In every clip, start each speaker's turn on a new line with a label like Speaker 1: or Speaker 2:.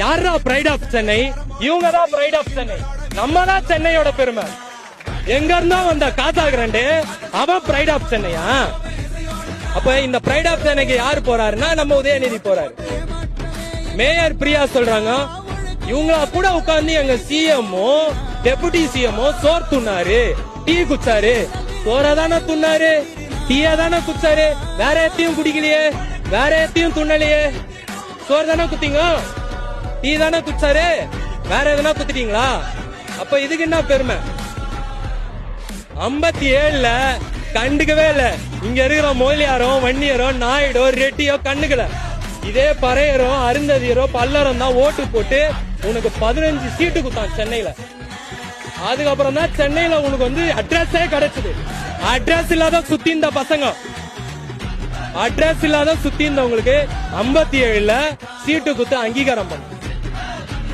Speaker 1: யாரா bright of Chennai? இவங்க தான் பிரைட் ஆஃப் சென்னை. நம்ம தான் சென்னையோட பெருமை. எங்க இருந்தா வந்த காசா கிரண்டு அவன் பிரைட் ஆஃப் சென்னையா? அப்ப இந்த பிரைட் ஆஃப் சென்னைக்கு யார் போறாருன்னா நம்ம உதயநிதி போறாரு. மேயர் பிரியா சொல்றாங்க இவங்களா கூட உட்கார்ந்து எங்க சிஎம்ஓ டெபுட்டி சிஎம்ஓ சோர் துண்ணாரு டீ குச்சாரு சோற தானே துண்ணாரு டீயா தானே குச்சாரு வேற எத்தையும் குடிக்கலையே. வேற எத்தையும் துண்ணலையே சோறு தானே குத்திங்க? டீ தானே குச்சாரு வேற எதுனா குத்திட்டீங்களா அப்ப இதுக்கு என்ன பெருமை? ஐம்பத்தி ஏழுல கண்டுக்கவே இல்ல. இங்க இருக்கிற மொழியாரோ வன்னியரோ நாயுடோ ரெட்டியோ கண்டுக்கல இதே பறையரோ அருந்ததியரோ பல்லரம் தான் ஓட்டு போட்டு உனக்கு பதினஞ்சு சீட்டு குத்தான் சென்னையில. அதுக்கப்புறம் தான் சென்னையில உனக்கு வந்து அட்ரஸே கிடைச்சது. அட்ரஸ் இல்லாத சுத்தி இந்த பசங்க. அட்ரஸ் இல்லாத சுத்தி இருந்தவங்களுக்கு ஐம்பத்தி ஏழுல சீட்டு குத்து அங்கீகாரம் பண்ணு.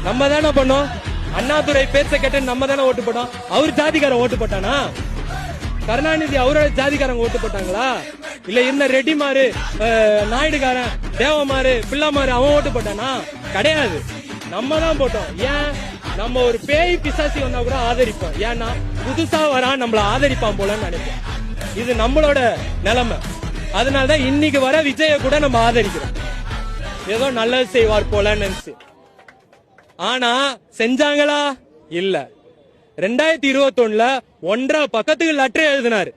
Speaker 1: நம்ம தானே பண்ணோம்? அண்ணாதுரை பேச்ச கேட்டு நம்ம தானே ஓட்டு போட்டோம்? அவர் ஜாதிக்காரன் ஓட்டு போட்டானா? கருணாநிதி அவரோட ஜாதிக்காரங்க ஓட்டு போட்டாங்களா? இல்ல இருந்த ரெட்டிமாரு அஹ், நாயுடுகாரன் தேவமாரு பிள்ளைமாரு அவன் ஓட்டு போட்டானா? கிடையாது. நம்ம தான் போட்டோம். ஏன்? நம்ம ஒரு பேய் பிசாசி வந்தா கூட ஆதரிப்போம். ஏன்னா புதுசா வரான் நம்மள ஆதரிப்பான் போலன்னு நினைப்போம். இது நம்மளோட நிலைமை. அதனாலதான் இன்னைக்கு வர விஜய கூட நம்ம ஆதரிக்கிறோம். ஏதோ நல்லது செய்வார் போலன்னு நினைச்சு. ஆனா செஞ்சாங்களா? இல்ல. ரெண்டாயிரத்தி இருபத்தி ஒண்ணுல ஒன்றரை பக்கத்துக்கு லெட்டர் எழுதினாரு.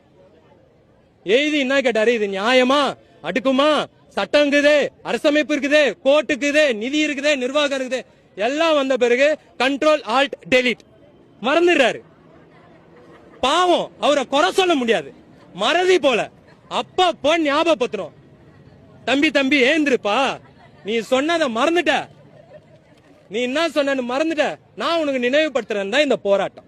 Speaker 1: எழுதி என்ன கேட்டாரு இது நியாயமா? அடுக்குமா? சட்டம் இருக்குது அரசமைப்பு இருக்குது கோர்ட் இருக்குது நிதி இருக்குது நிர்வாகம் இருக்குது. எல்லாம் வந்த பிறகு கண்ட்ரோல் ஆல்ட் டெலிட் மறந்துடுறாரு. பாவம் அவரை குறை சொல்ல முடியாது. மறதி போல. அப்பப்போ ஞாபகப்படுத்துறோம் தம்பி தம்பி ஏந்திருப்பா. நீ சொன்னதை மறந்துட்ட. நீ என்ன சொன்னு மறந்துட்ட. நான் உனக்கு நினைவுபடுத்துறேன் தான் இந்த போராட்டம்.